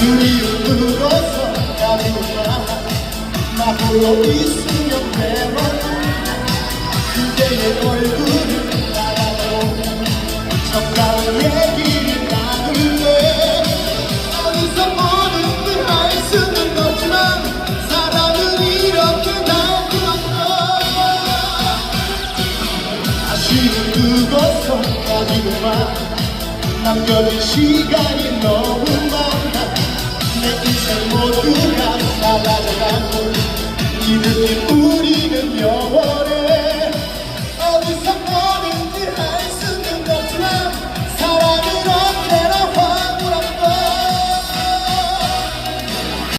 그리움으로서 가지마 나 홀로 있으면 되만 그대의 다시는 그곳서 가지마. 남겨진 시간이 너무 많아. 내 인생 모두가 사라져가고